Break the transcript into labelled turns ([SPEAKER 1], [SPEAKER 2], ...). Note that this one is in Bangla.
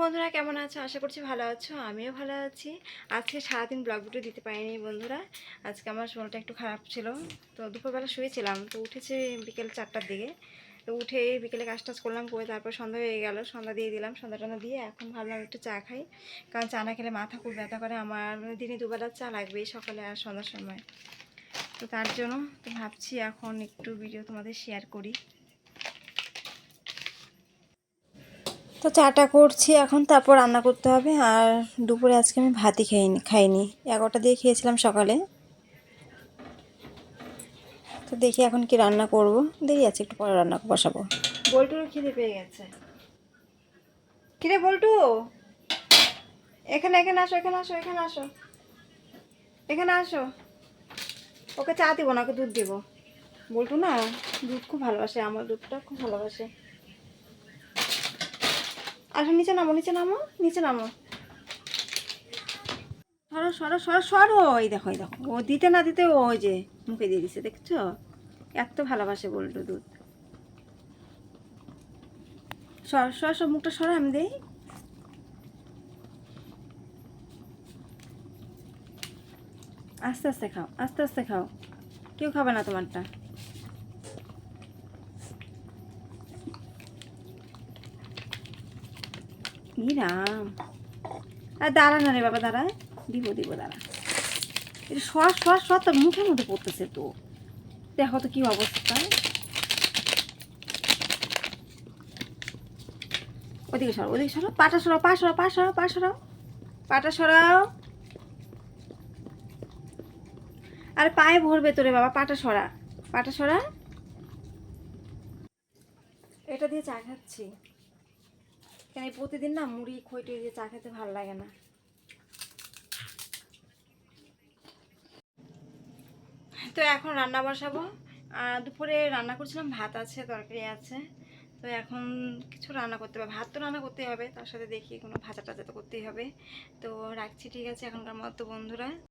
[SPEAKER 1] বন্ধুরা। কেমন আছো? আশা করছি ভালো আছো। আমিও ভালো আছি। আজকে সারাদিন ব্লগ ভিডিও দিতে পারিনি বন্ধুরা। আজকে আমার শরীরটা একটু খারাপ ছিল। তো দুপুরবেলা শুয়েছিলাম। তো উঠেছে বিকেল চারটার দিকে। তো উঠে বিকেলে কাজ টাজ করলাম, করে তারপর সন্ধ্যা হয়ে গেল। সন্ধ্যা দিয়ে দিলাম, সন্ধ্যা টন্ধা দিয়ে এখন ভাবলাম একটু চা খাই। কারণ চা না খেলে মাথা খুব ব্যথা করে। আমার মানে দিনে দুবেলা চা লাগবেই সকালে আর সন্ধ্যার সময়। তো তার জন্য তো ভাবছি এখন একটু ভিডিও তোমাদের শেয়ার করি। তো চাটা করছি এখন, তারপর রান্না করতে হবে। আর দুপুরে আজকে আমি ভাতই খাইনি খাইনি। এগারোটা দিয়ে খেয়েছিলাম সকালে। তো দেখি এখন কি রান্না করব। দেরি আছে, একটু পরে রান্না বসাবো। বল্টুর খিদে পেয়ে গেছে। কিরে বল্টু? এখানে এখানে আসো এখানে আসো এখানে আসো। এখানে আসো। ওকে চা দিব না, ওকে দুধ দিব। বল্টু না দুধ খুব ভালোবাসে, আমার দুধটা খুব ভালোবাসে। আসো নিচে নামো নিচে নামো নিচে নামো। সরো সরো সরো সরো। ওই দেখো ওই দেখো। ও দিতে না দিতে ও ওই যে মুখে দিয়ে দিছে, দেখছ? এত ভালোবাসে বলতো দুধ। সর সর সব মুখটা সরো, আমি দেই। আস্তে আস্তে খাও, আস্তে আস্তে খাও। কেউ খাবে না তোমারটা। রাম আর দাঁড়া না রে বাবা, দাঁড়া। দিব দিব, দাঁড়া। এটা শ্বাস শ্বাস শ্বাস তোর মুখের মধ্যে পড়তেছে তো। দেখো তো কি অবস্থা। ওদিকে সরাও ওদিকে সরাও পাটা সরাও, পা সরাও পা সরাও পা সরাও। পাটা সরাও। আর পায়ে ভরবে তোরে বাবা, পাটা সরা। পাটা সরা। এটা দিয়ে চা খাচ্ছি। কেন প্রতিদিন না মুড়ি, খইটই দিয়ে চা খেতে ভালো লাগে না। তো এখন রান্না বসাবো। দুপুরে রান্না করছিলাম, ভাত আছে, তরকারি আছে। তো এখন কিছু রান্না করতে হবে। ভাত তো রান্না করতেই হবে, তার সাথে দেখি কোনো ভাজা টাজা তো করতেই হবে। তো রাখছি, ঠিক আছে, এখনকার মতো বন্ধুরা।